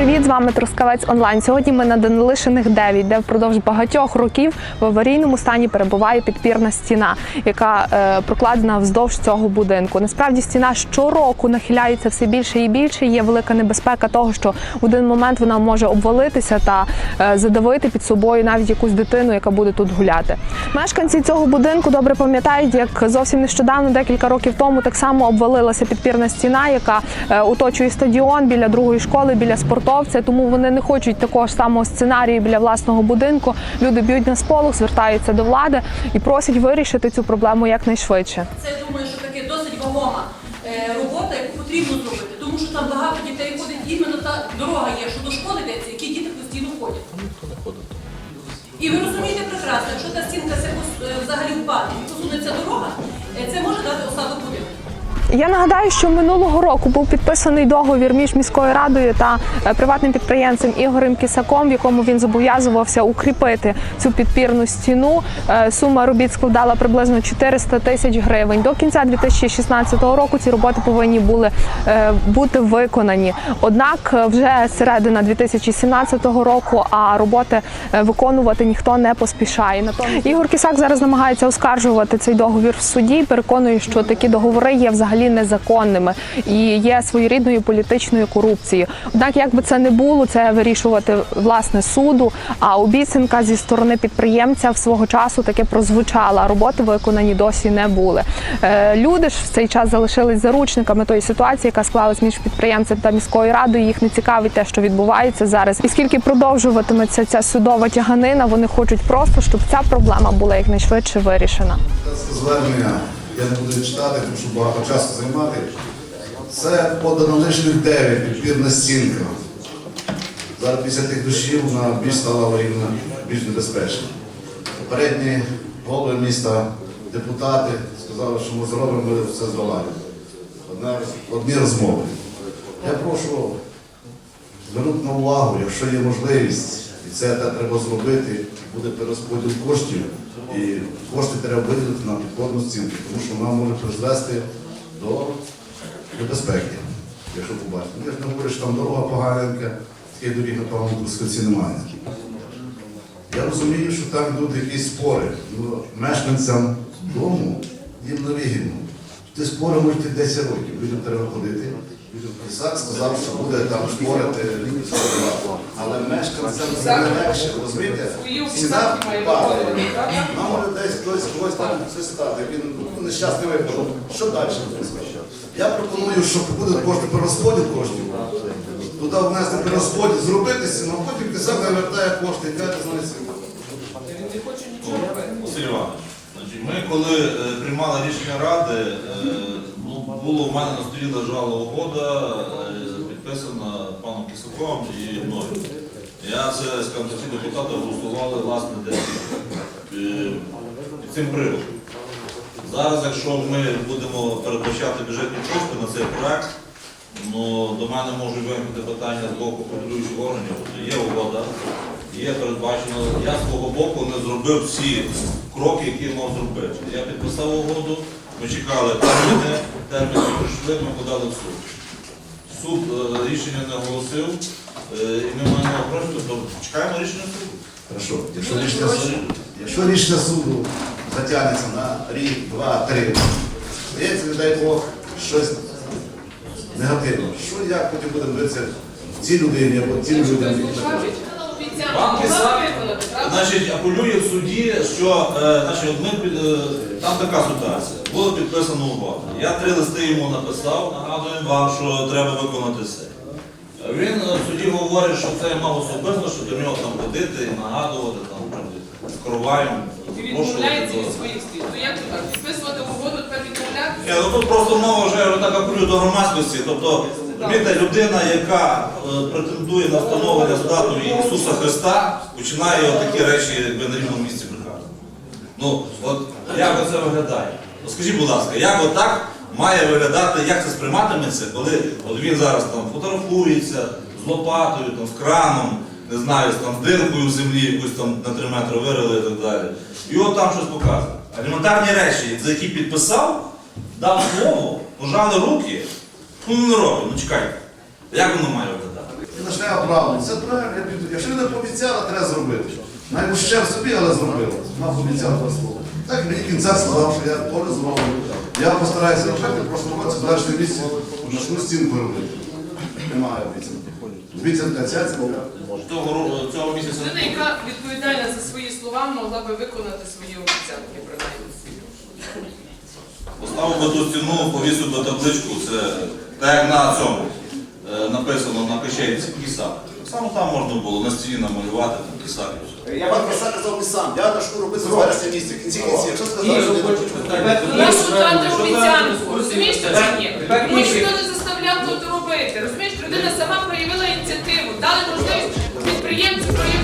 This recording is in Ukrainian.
Привіт, з вами Трускавець Онлайн. Сьогодні ми на Данилишиних 9, де впродовж багатьох років в аварійному стані перебуває підпірна стіна, яка е, прокладена вздовж цього будинку. Насправді стіна щороку нахиляється все більше і більше. Є велика небезпека того, що в один момент вона може обвалитися та е, задавити під собою навіть якусь дитину, яка буде тут гуляти. Мешканці цього будинку добре пам'ятають, як зовсім нещодавно, декілька років тому, так само обвалилася підпірна стіна, яка е, оточує стадіон біля другої школи, біля спортовця. Тому вони не хочуть такого ж самого сценарію біля власного будинку. Люди б'ють на сполох, звертаються до влади і просять вирішити цю проблему якнайшвидше. Це я думаю, що таке досить вагома е, робота, яку потрібно зробити, тому що там багато дітей ходить. Іменно та дорога є, що до школи йдеться, які діти постійно ходять. І ви розумієте прекрасно, якщо та стінка е, взагалі впаде і посунеться дорога, е, це може дати будинку. Я нагадаю, що минулого року був підписаний договір між міською радою та е, приватним підприємцем Ігорем Кісаком, в якому він зобов'язувався укріпити цю підпірну стіну. Е, Сума робіт складала приблизно 400 тисяч гривень. До кінця 2016 року ці роботи повинні були е, бути виконані. Однак вже середина 2017 року, а роботи виконувати ніхто не поспішає. Натомість Ігор Кісак зараз намагається оскаржувати цей договір в суді. Переконує, що такі договори є взагалі незаконними і є своєрідною політичною корупцією. Однак, як би це не було, це вирішувати власне суду. А обіцянка зі сторони підприємця в свого часу таки прозвучала. Роботи виконані досі не були. Е, Люди ж в цей час залишились заручниками тої ситуації, яка склалась між підприємцем та міською радою. Їх не цікавить те, що відбувається зараз. І скільки продовжуватиметься ця судова тяганина, вони хочуть просто, щоб ця проблема була якнайшвидше вирішена. Звернення я не буду читати, тому що багато часу займати. Це подано лишніх 9, підпірна стінка. Зараз після тих душів вона більш стала аварійна, більш небезпечна. Попередні голови міста, депутати сказали, що ми зробимо, ми все. Одна, одні розмови. Я прошу звернути на увагу, якщо є можливість, і це треба зробити, буде перерозподіл коштів, і кошти треба виділити на підходну стінку, тому що вона може призвести до небезпеки, якщо побачите. Я ж не говорю, що там дорога поганенька, такої доріг, напевно, Трускавці немає. Я розумію, що там йдуть якісь спори. Ну, мешканцям дому їм не Ті спори можуть 10 років, людям треба ходити. Ісак сказав, що буде там спорити, але мешканцям це не легше, розумієте? Ціна падає. Нам може десь хтось когось там це стати. Він ну, нещасний випадок. Що далі? Я пропоную, щоб буде кошти перерозподіл коштів. Туди внести перерозподіл, зробити стіну, а потім писав не вертає кошти, яка різниця. Василь ми коли е, приймали рішення ради, е, було в мене на столі лежала угода, е, підписана паном Кисаком і мною. Я це, скажімо, всі депутати голосували власне десь цим приводом. Зараз, якщо ми будемо передбачати бюджетні кошти на цей проект, ну, до мене можуть виникнути питання з боку контролюючих органів. Є угода, є передбачено. Я з свого боку не зробив всі кроки, які мав зробити. Я підписав угоду, ми чекали терміни, терміни прийшли, ми подали в суд. Суд е, рішення не оголосив, е, і ми маємо гроші, тобто чекаємо рішення суду. Хорошо. Якщо рішення суду, якщо рішення суду затягнеться на рік, два, три, здається, не дай Бог, щось негативне. Що як потім будемо дивитися цій людині або Пан Кисак, значить, апелює в суді, що е, значить, ми, під- е, там така ситуація. Було підписано угоду. Я три листи йому написав, нагадуємо вам, що треба виконати все. Він е, в суді говорить, що це мав особисто, що до нього там ходити і нагадувати, там, з. Ти відмовляється від своїх слів. Ну як це так? Підписувати угоду, тепер відмовлятися? Ні, ну тут просто мова вже я так апелюю до громадськості. Тобто, розумієте, людина, яка е, претендує на встановлення статуї Ісуса Христа, починає такі речі якби, на рівному місці брехати. Ну, от як це виглядає? От скажіть, будь ласка, як отак має виглядати, як це сприйматиметься, коли от він зараз там фотографується з лопатою, там, з краном, не знаю, з там диркою в землі, якусь там на 3 метри вирили і так далі. І от там щось показує. Елементарні речі, за які підписав, дав слово, пожали руки, ну не робить, ну чекайте. Як воно має виглядати? І почнемо правду. Це правильно, я піду. Якщо людина пообіцяла, треба зробити. Навіть ще в собі, але зробила. Вона пообіцяла два слова. Так мені кінця сказав, що я теж зроблю. Я постараюся робити, в прошлому році в місці почну стінку робити. Немає обіцянки. Обіцянка ця ця. Цього, цього місяця Людина, яка відповідальна за свої слова, могла би виконати свої обіцянки, принаймні. поставив би ту стіну, повісив би табличку, це так як на цьому е, написано на печенці кіса. Так само там можна було на стіні намалювати там кіса. і все. Я вам писати казав сам. Я почну робити з вересня місяця, в кінці кінці. Якщо сказали, що нашу дати обіцянку, розумієш, що ні? Ніхто не заставляв тут робити. Розумієш, людина сама проявила ініціативу, дали можливість підприємцю проявити